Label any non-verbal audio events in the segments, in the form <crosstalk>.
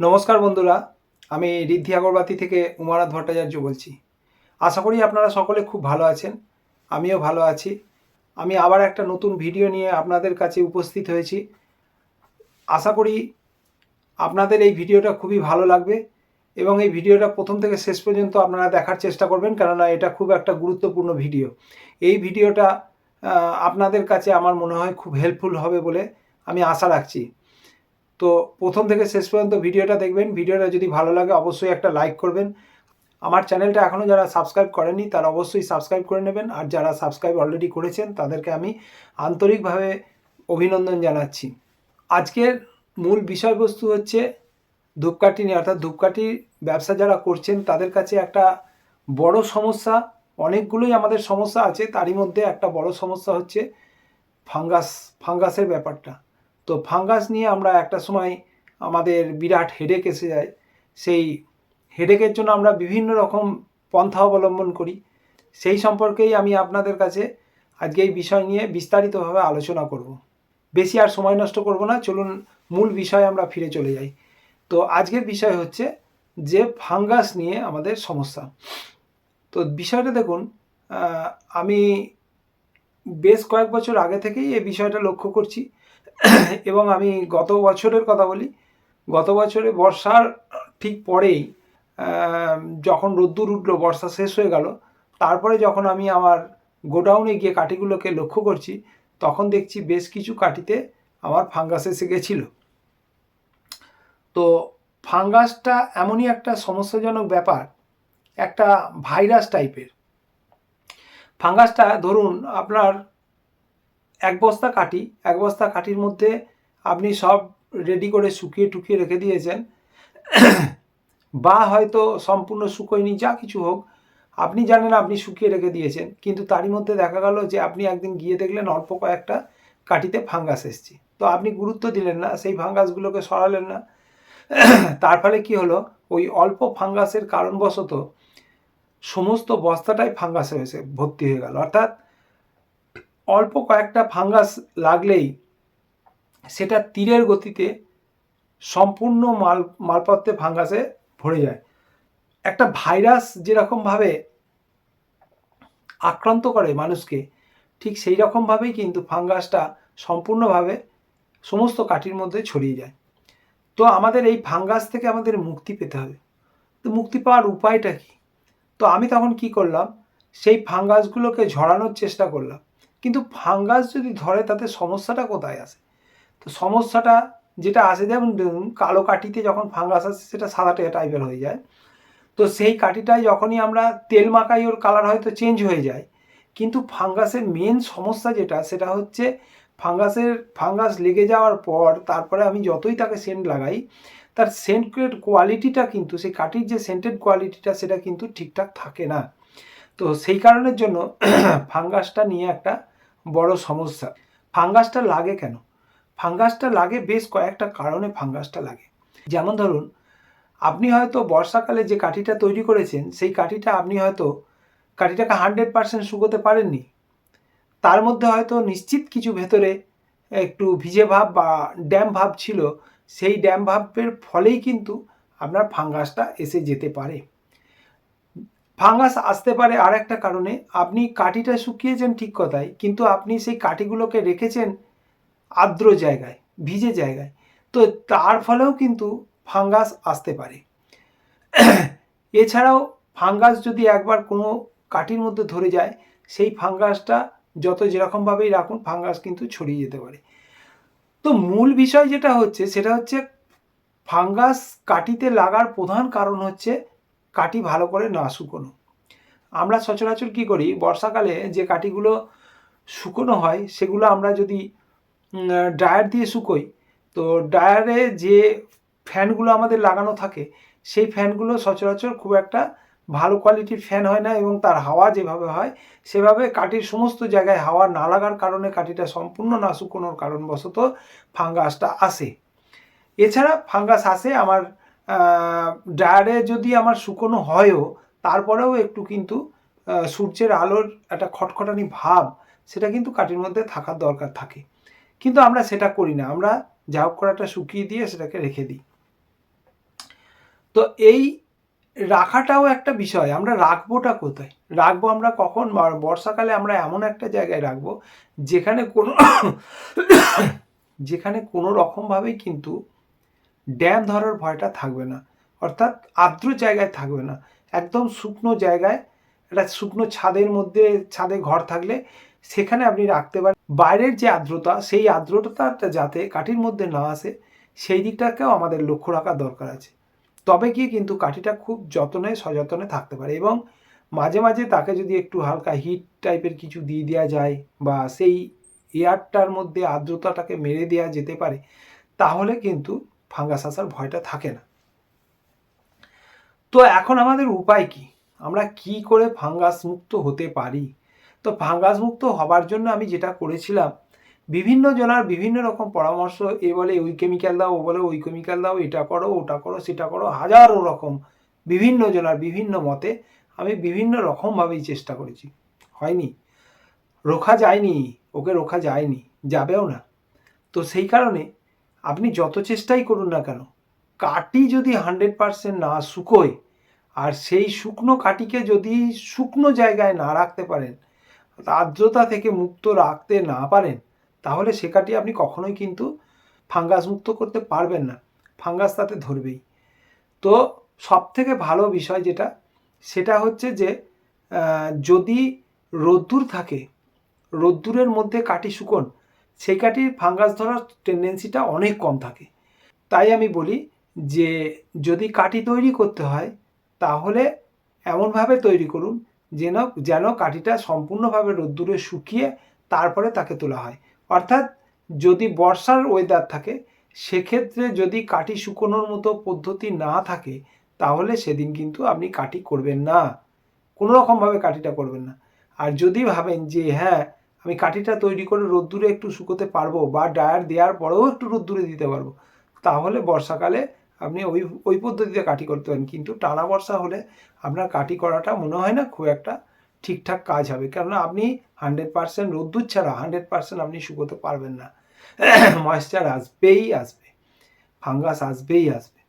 নমস্কার বন্ধুরা, আমি ঋদ্ধি আগরবাতি থেকে উমানাথ ভট্টাচার্য বলছি। আশা করি আপনারা সকলে খুব ভালো আছেন, আমিও ভালো আছি। আমি আবার একটা নতুন ভিডিও নিয়ে আপনাদের কাছে উপস্থিত হয়েছি। আশা করি আপনাদের এই ভিডিওটা খুবই ভালো লাগবে এবং এই ভিডিওটা প্রথম থেকে শেষ পর্যন্ত আপনারা দেখার চেষ্টা করবেন, কেননা এটা খুব একটা গুরুত্বপূর্ণ ভিডিও। এই ভিডিওটা আপনাদের কাছে আমার মনে হয় খুব হেল্পফুল হবে বলে আমি আশা রাখছি। তো প্রথম থেকে শেষ পর্যন্ত ভিডিওটা দেখবেন। ভিডিওটা যদি ভালো লাগে অবশ্যই একটা লাইক করবেন। আমার চ্যানেলটা এখনও যারা সাবস্ক্রাইব করেনি তারা অবশ্যই সাবস্ক্রাইব করে নেবেন। আর যারা সাবস্ক্রাইব অলরেডি করেছেন, তাদেরকে আমি আন্তরিকভাবে অভিনন্দন জানাচ্ছি। আজকের মূল বিষয়বস্তু হচ্ছে ধূপকাঠি নিয়ে। অর্থাৎ ধূপকাঠির ব্যবসা যারা করছেন, তাদের কাছে একটা বড় সমস্যা, অনেকগুলোই আমাদের সমস্যা আছে। তারই মধ্যে একটা বড় সমস্যা হচ্ছে ফাঙ্গাস, ফাঙ্গাসের ব্যাপারটা। তো ফাঙ্গাস নিয়ে আমরা একটা সময় আমাদের বিরাট হেডেক এসে যায়। সেই হেডেকের জন্য আমরা বিভিন্ন রকম পন্থা অবলম্বন করি। সেই সম্পর্কেই আমি আপনাদের কাছে আজকে এই বিষয় নিয়ে বিস্তারিতভাবে আলোচনা করব। বেশি আর সময় নষ্ট করব না, চলুন মূল বিষয়ে আমরা ফিরে চলে যাই। তো আজকের বিষয় হচ্ছে যে ফাঙ্গাস নিয়ে আমাদের সমস্যা। তো বিষয়টা দেখুন আমি বেশ কয়েক বছর আগে থেকেই এই বিষয়টা লক্ষ্য করছি। এবং আমি গত বছরের কথা বলি, গত বছরে বর্ষার ঠিক পরেই যখন রোদ্দুর উঠল, বর্ষা শেষ হয়ে গেল, তারপরে যখন আমি আমার গোডাউনে গিয়ে কাঠিগুলোকে লক্ষ্য করছি, তখন দেখছি বেশ কিছু কাঠিতে আমার ফাঙ্গাস এসে গেছিল। তো ফাঙ্গাসটা এমনই একটা সমস্যাজনক ব্যাপার, একটা ভাইরাস টাইপের ফাঙ্গাসটা ধরুন আপনার এক বস্তা কাঠি, এক বস্তা কাঠির মধ্যে আপনি সব রেডি করে শুকিয়ে টুকিয়ে রেখে দিয়েছেন। বা হয়তো সম্পূর্ণ শুকোয়নি, যা কিছু হোক, আপনি জানেন আপনি শুকিয়ে রেখে দিয়েছেন, কিন্তু তারই মধ্যে দেখা গেল যে আপনি একদিন গিয়ে দেখলেন অল্প কয়েকটা কাঠিতে ফাঙ্গাস এসছে। তো আপনি গুরুত্ব দিলেন না, সেই ফাঙ্গাসগুলোকে সরালেন না। তার ফলে কি হলো, ওই অল্প ফাঙ্গাসের কারণবশত সমস্ত বস্তাটাই ফাঙ্গাস হয়েছে, ভর্তি হয়ে গেল। অর্থাৎ অল্প কয়েকটা ফাঙ্গাস লাগলেই সেটা তীরের গতিতে সম্পূর্ণ মাল, মালপত্রে ফাঙ্গাসে ভরে যায়। একটা ভাইরাস যেরকমভাবে আক্রান্ত করে মানুষকে, ঠিক সেই রকমভাবেই কিন্তু ফাঙ্গাসটা সম্পূর্ণভাবে সমস্ত কাঠির মধ্যে ছড়িয়ে যায়। তো আমাদের এই ফাঙ্গাস থেকে আমাদের মুক্তি পেতে হবে। তো মুক্তি পাওয়ার উপায়টা কি? তো আমি তখন কি করলাম? সেই ফাঙ্গাসগুলোকে ঝরানোর চেষ্টা করলাম। কিন্তু ফাঙ্গাস যদি ধরে, তাতে সমস্যাটা কোথায় আসে? তো সমস্যাটা যেটা আসে, যেমন কালো কাঠিতে যখন ফাঙ্গাস আসে, সেটা সাদাটে টাইপের হয়ে যায়। তো সেই কাঠিটায় যখনই আমরা তেল মাখাই, ওর কালার হয়তো চেঞ্জ হয়ে যায়। কিন্তু ফাঙ্গাসের মেন সমস্যা যেটা, সেটা হচ্ছে ফাঙ্গাসের, ফাঙ্গাস লেগে যাওয়ার পর, তারপরে আমি যতই তাকে সেন্ট লাগাই, তার সেন্টের কোয়ালিটিটা কিন্তু, সেই কাঠির যে সেন্টেড কোয়ালিটিটা সেটা কিন্তু ঠিকঠাক থাকে না। তো সেই কারণের জন্য <clears throat> ফাঙ্গাসটা নিয়ে একটা বড় সমস্যা। ফাঙ্গাসটা লাগে কেন? ফাঙ্গাসটা লাগে বেশ কয়েকটা কারণে ফাঙ্গাসটা লাগে। যেমন ধরুন, আপনি হয়তো বর্ষাকালে যে কাঠিটা তৈরি করেছেন, সেই কাঠিটা আপনি হয়তো, কাঠিটাকে হান্ড্রেড পার্সেন্ট শুকোতে পারেননি। তার মধ্যে হয়তো নিশ্চিত কিছু ভেতরে একটু ভিজে ভাব বা ড্যাম ভাব ছিল, সেই ড্যাম ভাবের ফলেই কিন্তু আপনার ফাঙ্গাসটা এসে যেতে পারে। ফাঙ্গাস আসতে পারে আর একটা কারণে। আপনি কাঠিটা শুকিয়েছেন ঠিক কথাই, কিন্তু আপনি সেই কাঠিগুলোকে রেখেছেন আর্দ্র জায়গায়, ভিজে জায়গায়। তো তার ফলেও কিন্তু ফাঙ্গাস আসতে পারে। এছাড়াও ফাঙ্গাস যদি একবার কোনো কাঠির মধ্যে ধরে যায়, সেই ফাঙ্গাসটা যত যেরকমভাবেই রাখুন, ফাঙ্গাস কিন্তু ছড়িয়ে যেতে পারে। তো মূল বিষয় যেটা হচ্ছে, সেটা হচ্ছে ফাঙ্গাস কাঠিতে লাগার প্রধান কারণ হচ্ছে কাঠি ভালো করে না শুকোনো। আমরা সচরাচর কী করি, বর্ষাকালে যে কাঠিগুলো শুকোনো হয়, সেগুলো আমরা যদি ড্রায়ার দিয়ে শুকোই, তো ড্রায়ারে যে ফ্যানগুলো আমাদের লাগানো থাকে, সেই ফ্যানগুলো সচরাচর খুব একটা ভালো কোয়ালিটির ফ্যান হয় না এবং তার হাওয়া যেভাবে হয়, সেভাবে কাঠির সমস্ত জায়গায় হাওয়া না লাগার কারণে কাঠিটা সম্পূর্ণ না শুকোনোর কারণবশত ফাঙ্গাসটা আসে। এছাড়া ফাঙ্গাস আসে আমার ড্রায়ারে যদি আমার শুকোনো হয়ও, তারপরেও একটু কিন্তু সূর্যের আলোর একটা খটখটানি ভাব, সেটা কিন্তু কাঠির মধ্যে থাকার দরকার থাকে। কিন্তু আমরা সেটা করি না। আমরা যা হোক করে একটা শুকিয়ে দিয়ে সেটাকে রেখে দিই। তো এই রাখাটাও একটা বিষয়। আমরা রাখবোটা কোথায়? রাখব আমরা কখন? বর্ষাকালে আমরা এমন একটা জায়গায় রাখব, যেখানে কোনো <coughs> যেখানে কোনো রকমভাবেই কিন্তু ড্যাম ধরার ভয়টা থাকবে না। অর্থাৎ আর্দ্র জায়গায় থাকবে না। একদম শুকনো জায়গায়, একটা শুকনো ছাদের মধ্যে, ছাদে ঘর থাকলে সেখানে আপনি রাখতে পারেন। বাইরের যে আর্দ্রতা, সেই আর্দ্রতাটা যাতে কাঠির মধ্যে না আসে, সেই দিকটাকেও আমাদের লক্ষ্য রাখা দরকার আছে। তবে গিয়ে কিন্তু কাঠিটা খুব যত্নে, সযত্নে থাকতে পারে এবং মাঝে মাঝে তাকে যদি একটু হালকা হিট টাইপের কিছু দিয়ে দেওয়া যায় বা সেই এয়ারটার মধ্যে আর্দ্রতাটাকে মেরে দেওয়া যেতে পারে, তাহলে কিন্তু ফাঙ্গাস আসার ভয়টা থাকে না। তো এখন আমাদের উপায় কি? আমরা কি করে ফাঙ্গাস মুক্ত হতে পারি? তো ফাঙ্গাস মুক্ত হবার জন্য আমি যেটা করেছিলাম, বিভিন্ন জনার বিভিন্ন রকম পরামর্শ, এ বলে ওই কেমিক্যাল দাও, ও বলে ওই কেমিক্যাল দাও, এটা করো, ওটা করো, সেটা করো, হাজারো রকম বিভিন্ন জনার বিভিন্ন মতে আমি বিভিন্ন রকমভাবেই চেষ্টা করেছি। হয়নি। রোখা যায়নি, ওকে রোখা যায়নি, যাবেও না। তো সেই কারণে আপনি যত চেষ্টাই করুন না কেন কাটি যদি হান্ড্রেড পারসেন্ট না শুকোয়, আর সেই শুকনো কাটিকে যদি শুকনো জায়গায় না রাখতে পারেন, আর্দ্রতা থেকে মুক্ত রাখতে না পারেন, তাহলে সে কাটি আপনি কখনোই কিন্তু ফাঙ্গাস মুক্ত করতে পারবেন না। ফাঙ্গাস তাতে ধরবেই। তো সব থেকে ভালো বিষয় যেটা, সেটা হচ্ছে যে যদি রোদ্দুর থাকে, রোদ্দুরের মধ্যে কাটি শুকোন সেই কাটির ফাঙ্গাস ধরার টেন্ডেন্সিটা অনেক কম থাকে। তাই আমি বলি যে, যদি কাটি তৈরি করতে হয়, তাহলে এমনভাবে তৈরি করুন যেন যেন কাঠিটা সম্পূর্ণভাবে রোদ্দুরে শুকিয়ে তারপরে তাকে তোলা হয়। অর্থাৎ যদি বর্ষার ওয়েদার থাকে, সেক্ষেত্রে যদি কাঠি শুকোনোর মতো পদ্ধতি না থাকে, তাহলে সেদিন কিন্তু আপনি কাঠি করবেন না। কোনো রকমভাবে কাঠিটা করবেন না। আর যদি ভাবেন যে হ্যাঁ আমি কাঠিটা তৈরি করে রোদ্দুরে একটু শুকোতে পারব বা ডায়ার দেওয়ার পরেও একটু রোদ্দুরে দিতে পারব। তাহলে বর্ষাকালে আপনি ওই ওই পদ্ধতিতে কাঠি করতে পারেন। কিন্তু টানা বর্ষা হলে আপনার কাঠি করাটা মনে হয় না খুব একটা ঠিকঠাক কাজ হবে। কেননা আপনি হান্ড্রেড পার্সেন্ট রোদ্দুর ছাড়া হান্ড্রেড পার্সেন্ট আপনি শুকোতে পারবেন না। ময়েশ্চার আসবেই আসবে। ফাঙ্গাস আসবেই আসবে।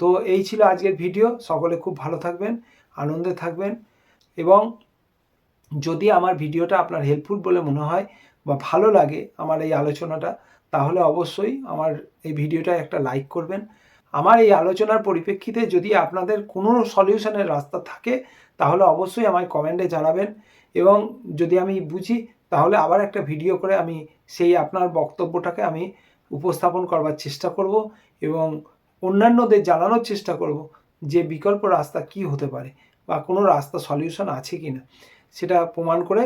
তো এই ছিল আজকের ভিডিও সকলে খুব ভালো থাকবেন, আনন্দে থাকবেন এবং যদি আমার ভিডিওটা আপনার হেল্পফুল বলে মনে হয় বা ভালো লাগে আমার এই আলোচনাটা, তাহলে অবশ্যই আমার এই ভিডিওটা একটা লাইক করবেন। আমার এই আলোচনার পরিপ্রেক্ষিতে যদি আপনাদের কোনো সলিউশনের রাস্তা থাকে, তাহলে অবশ্যই আমায় কমেন্টে জানাবেন। এবং যদি আমি বুঝি, তাহলে আবার একটা ভিডিও করে আমি সেই আপনার বক্তব্যটাকে আমি উপস্থাপন করবার চেষ্টা করব এবং অন্যান্যদের জানানোর চেষ্টা করব যে বিকল্প রাস্তা কি হতে পারে বা কোনো রাস্তা সলিউশন আছে কি না সেটা প্রমাণ করে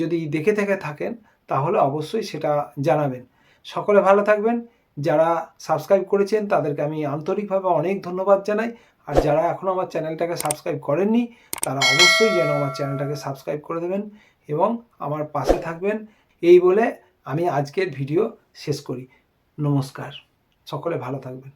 যদি দেখে থেকে থাকেন, তাহলে অবশ্যই সেটা জানাবেন। সকলে ভালো থাকবেন। যারা সাবস্ক্রাইব করেছেন, তাদেরকে আমি আন্তরিকভাবে অনেক ধন্যবাদ জানাই। আর যারা এখনও আমার চ্যানেলটাকে সাবস্ক্রাইব করেননি, তারা অবশ্যই যেন আমার চ্যানেলটাকে সাবস্ক্রাইব করে দেবেন এবং আমার পাশে থাকবেন। এই বলে আমি আজকের ভিডিও শেষ করি। নমস্কার। সকলে ভালো থাকবেন।